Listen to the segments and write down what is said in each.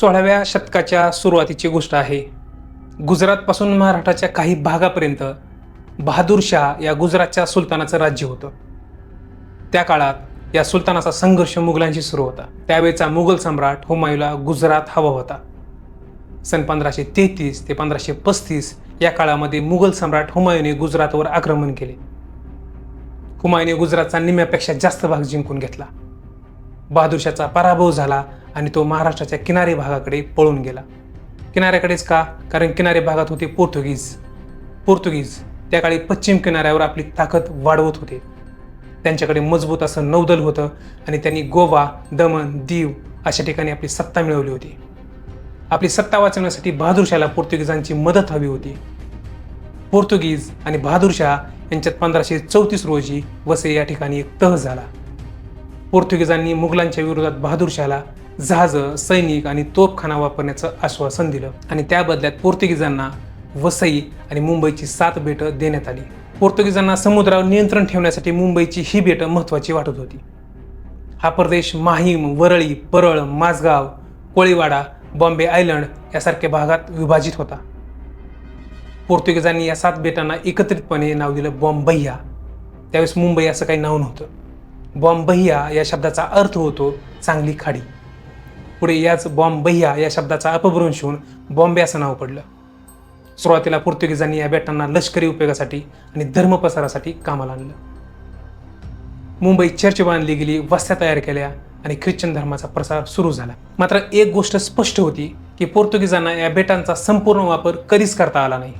सोळाव्या शतकाच्या सुरुवातीची गोष्ट आहे. गुजरातपासून महाराष्ट्राच्या काही भागापर्यंत बहादूर शाह या गुजरातच्या सुलतानाचं राज्य होतं. त्या काळात या सुलतानाचा संघर्ष मुघलांशी सुरू होता. त्यावेळचा मुघल सम्राट हुमायूला गुजरात हवा होता. सन पंधराशे तेहतीस ते पंधराशे पस्तीस या काळामध्ये मुघल सम्राट हुमायूने गुजरातवर आक्रमण केले. हुमायूने गुजरातचा निम्म्यापेक्षा जास्त भाग जिंकून घेतला. बहादूरशाचा पराभव झाला आणि तो महाराष्ट्राच्या किनारी भागाकडे पळून गेला. किनाऱ्याकडेच का? कारण किनारी भागात होते पोर्तुगीज. पोर्तुगीज त्या काळी पश्चिम किनाऱ्यावर आपली ताकद वाढवत होते. त्यांच्याकडे मजबूत असं नौदल होतं आणि त्यांनी गोवा दमण दीव अशा ठिकाणी आपली सत्ता मिळवली होती. आपली सत्ता वाचवण्यासाठी बहादूरशाला पोर्तुगीजांची मदत हवी होती. पोर्तुगीज आणि बहादूरशाह यांच्यात पंधराशे चौतीस रोजी वसे या ठिकाणी एक तह झाला. पोर्तुगीजांनी मुघलांच्या विरोधात बहादूरशाहला जहाजं सैनिक आणि तोफखाना वापरण्याचं आश्वासन दिलं आणि त्या बदल्यात पोर्तुगीजांना वसई आणि मुंबईची सात बेटं देण्यात आली. पोर्तुगीजांना समुद्रावर नियंत्रण ठेवण्यासाठी मुंबईची ही बेटं महत्त्वाची वाटत होती. हा प्रदेश माहीम वरळी परळ माझगाव कोळीवाडा बॉम्बे आयलंड यासारख्या भागात विभाजित होता. पोर्तुगीजांनी या सात बेटांना एकत्रितपणे नाव दिलं बॉम्बैया. त्यावेळेस मुंबई असं काही नाव नव्हतं. बॉम्बहिया या शब्दाचा अर्थ होतो चांगली खाडी. पुढे याच बॉम्बहिया या शब्दाचा अपभ्रंश होऊन बॉम्बे असं नाव पडलं. सुरुवातीला पोर्तुगीजांनी या बेटांना लष्करी उपयोगासाठी आणि धर्मप्रसारासाठी कामाला आणलं. मुंबईत चर्च बांधली गेली वस्त्या तयार केल्या आणि ख्रिश्चन धर्माचा प्रसार सुरू झाला. मात्र एक गोष्ट स्पष्ट होती की पोर्तुगीजांना या बेटांचा संपूर्ण वापर कधीच करता आला नाही.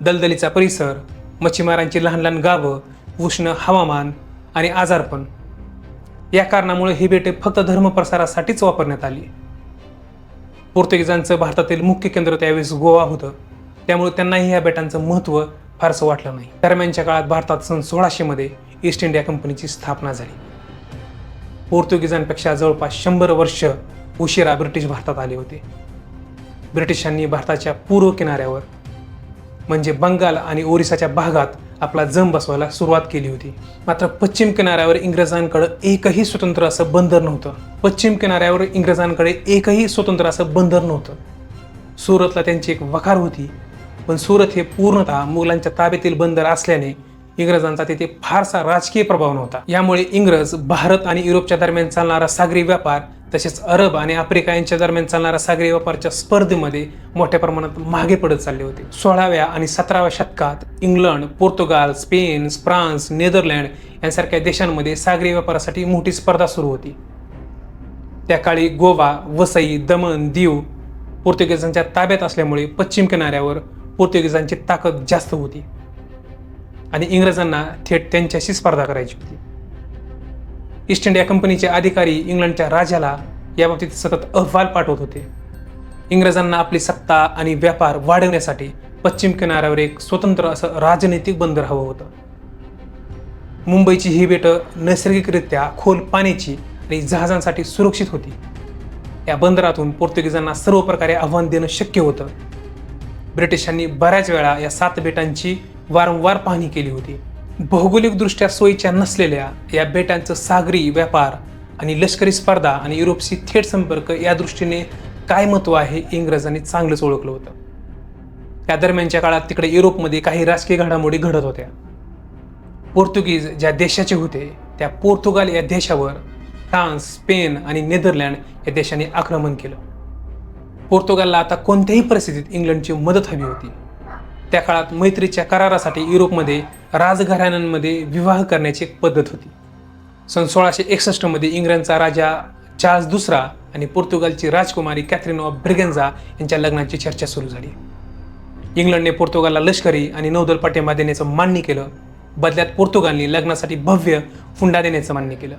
दलदलीचा परिसर मच्छीमारांची लहान लहान गावं उष्ण हवामान आणि आजारपण या कारणामुळे ही बेटे फक्त धर्मप्रसारासाठीच वापरण्यात आली. पोर्तुगीजांचं भारतातील मुख्य केंद्र त्यावेळेस गोवा होतं. त्यामुळे त्यांनाही या बेटांचं महत्त्व फारसं वाटलं नाही. दरम्यानच्या काळात भारतात सन सोळाशेमध्ये ईस्ट इंडिया कंपनीची स्थापना झाली. पोर्तुगीजांपेक्षा जवळपास शंभर वर्ष उशिरा ब्रिटिश भारतात आले होते. ब्रिटिशांनी भारताच्या पूर्व किनाऱ्यावर म्हणजे बंगाल आणि ओरिसाच्या भागात आपला जम बसवायला सुरुवात केली होती. मात्र पश्चिम किनाऱ्यावर इंग्रजांकडे एकही स्वतंत्र असं बंदर नव्हतं. पश्चिम किनाऱ्यावर इंग्रजांकडे एकही स्वतंत्र असं बंदर नव्हतं. सुरतला त्यांची एक वखार होती. पण सुरत हे पूर्णतः मुघलांच्या ताब्यातील बंदर असल्याने इंग्रजांचा तिथे फारसा राजकीय प्रभाव नव्हता. यामुळे इंग्रज भारत आणि युरोपच्या दरम्यान चालणारा सागरी व्यापार तसेच अरब आणि आफ्रिका यांच्या दरम्यान चालणाऱ्या सागरी व्यापारच्या स्पर्धेमध्ये मोठ्या प्रमाणात मागे पडत चालले होते. सोळाव्या आणि सतराव्या शतकात England Portugal Spain France Netherland यांसारख्या देशांमध्ये सागरी व्यापारासाठी मोठी स्पर्धा सुरू होती. त्या काळी गोवा वसई दमण दीव पोर्तुगीजांच्या ताब्यात असल्यामुळे पश्चिम किनाऱ्यावर पोर्तुगीजांची ताकद जास्त होती आणि इंग्रजांना थेट त्यांच्याशी स्पर्धा करायची होती. ईस्ट इंडिया कंपनीचे अधिकारी इंग्लंडच्या राजाला याबाबतीत सतत अहवाल पाठवत होते. इंग्रजांना आपली सत्ता आणि व्यापार वाढवण्यासाठी पश्चिम किनाऱ्यावर एक स्वतंत्र असं राजनैतिक बंदर हवं होतं. मुंबईची ही बेटं नैसर्गिकरित्या खोल पाण्याची आणि जहाजांसाठी सुरक्षित होती. या बंदरातून पोर्तुगीजांना सर्व प्रकारे आव्हान देणं शक्य होतं. ब्रिटिशांनी बऱ्याच वेळा या सात बेटांची वारंवार पाहणी केली होती. भौगोलिकदृष्ट्या सोयीच्या नसलेल्या या बेटांचं सागरी व्यापार आणि लष्करी स्पर्धा आणि युरोपशी थेट संपर्क या दृष्टीने काय महत्त्व आहे इंग्रजांनी चांगलंच ओळखलं होतं. या दरम्यानच्या काळात तिकडे युरोपमध्ये काही राजकीय घडामोडी घडत होत्या. पोर्तुगीज ज्या देशाचे होते त्या पोर्तुगाल या देशावर फ्रान्स स्पेन आणि नेदरलँड या देशांनी आक्रमण केलं. पोर्तुगालला आता कोणत्याही परिस्थितीत इंग्लंडची मदत हवी होती. त्या काळात मैत्रीच्या करारासाठी युरोपमध्ये राजघराण्यांमध्ये विवाह करण्याची एक पद्धत होती. सन सोळाशे एकसष्टमध्ये इंग्लंडचा राजा चार्ल्स दुसरा आणि पोर्तुगालची राजकुमारी कॅथरीन ऑफ ब्रिगेन्झा यांच्या लग्नाची चर्चा सुरू झाली. इंग्लंडने पोर्तुगालला लष्करी आणि नौदल पाठिंबा देण्याचं मान्य केलं. बदल्यात पोर्तुगालने लग्नासाठी भव्य हुंडा देण्याचं मान्य केलं.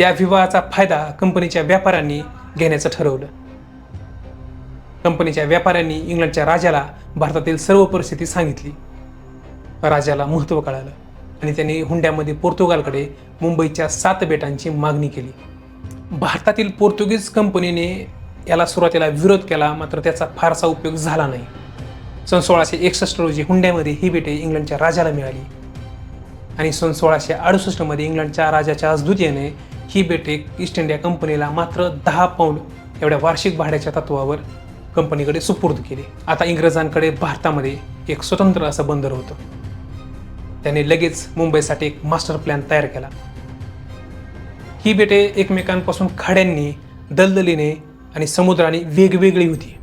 या विवाहाचा फायदा कंपनीच्या व्यापाऱ्यांनी घेण्याचं ठरवलं. कंपनीच्या व्यापाऱ्यांनी इंग्लंडच्या राजाला भारतातील सर्व परिस्थिती सांगितली. राजाला महत्त्व कळालं आणि त्यांनी हुंड्यामध्ये पोर्तुगालकडे मुंबईच्या सात बेटांची मागणी केली. भारतातील पोर्तुगीज कंपनीने याला सुरुवातीला विरोध केला मात्र त्याचा फारसा उपयोग झाला नाही. सन सोळाशे एकसष्ट रोजी हुंड्यामध्ये ही बेटे इंग्लंडच्या राजाला मिळाली. आणि सन सोळाशे अडुसष्टमध्ये इंग्लंडच्या राजाच्या द्वितीयने ही बेटे ईस्ट इंडिया कंपनीला मात्र दहा पाऊंड एवढ्या वार्षिक भाड्याच्या तत्वावर कंपनीकडे सुपूर्द केले. आता इंग्रजांकडे भारतामध्ये एक स्वतंत्र असं बंदर होतं. त्याने लगेच मुंबईसाठी एक मास्टर प्लॅन तयार केला. ही बेटे एकमेकांपासून खाड्यांनी दलदलीने आणि समुद्राने वेगवेगळी होती.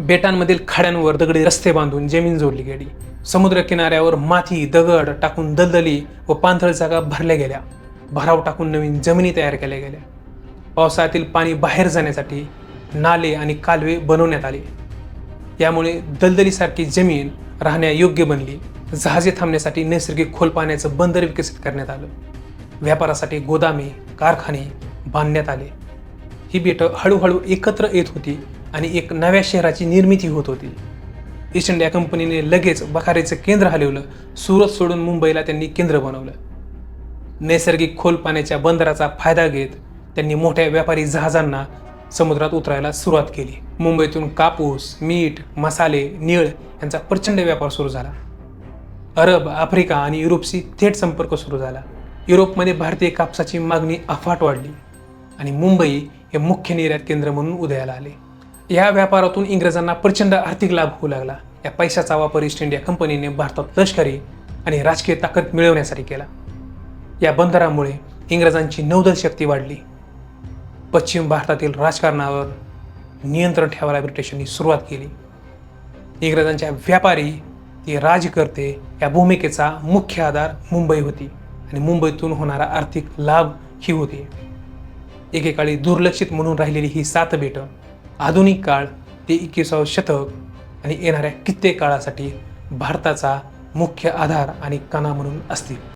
बेटांमधील खाड्यांवर दगडी रस्ते बांधून जमीन जोडली गेली. समुद्र किनाऱ्यावर माती दगड टाकून दलदली व पांथळ जागा भरल्या गेल्या. भराव टाकून नवीन जमिनी तयार केल्या गेल्या. पावसाळ्यातील पाणी बाहेर जाण्यासाठी नाले आणि कालवे बनवण्यात आले. यामुळे दलदलीसारखी जमीन राहण्यायोग्य बनली. जहाजे थांबण्यासाठी नैसर्गिक खोल पाण्याचं बंदर विकसित करण्यात आलं. व्यापारासाठी गोदामे कारखाने बांधण्यात आले. ही बेटं हळूहळू एकत्र येत होती आणि एक नव्या शहराची निर्मिती होत होती. ईस्ट इंडिया कंपनीने लगेच बखारीचं केंद्र हलवलं. सुरत सोडून मुंबईला त्यांनी केंद्र बनवलं. नैसर्गिक खोल पाण्याच्या बंदराचा फायदा घेत त्यांनी मोठ्या व्यापारी जहाजांना समुद्रात उतरायला सुरुवात केली. मुंबईतून कापूस मीठ मसाले निळ यांचा प्रचंड व्यापार सुरू झाला. अरब आफ्रिका आणि युरोपशी थेट संपर्क सुरू झाला. युरोपमध्ये भारतीय कापसाची मागणी अफाट वाढली आणि मुंबई हे मुख्य निर्यात केंद्र म्हणून उदयाला आले. या व्यापारातून इंग्रजांना प्रचंड आर्थिक लाभ होऊ लागला. या पैशाचा वापर ईस्ट इंडिया कंपनीने भारतात लष्करी आणि राजकीय ताकद मिळवण्यासाठी केला. या बंदरामुळे इंग्रजांची नौदल शक्ती वाढली. पश्चिम भारतातील राजकारणावर नियंत्रण ठेवायला ब्रिटिशांनी सुरुवात केली. इंग्रजांच्या व्यापारी ते राजकर्ते या भूमिकेचा मुख्य आधार मुंबई होती आणि मुंबईतून होणारा आर्थिक लाभ ही होती. एकेकाळी दुर्लक्षित म्हणून राहिलेली ही सात बेटं आधुनिक काळ ते एकविसावं शतक आणि येणाऱ्या कित्येक काळासाठी भारताचा मुख्य आधार आणि कणा म्हणून असतील.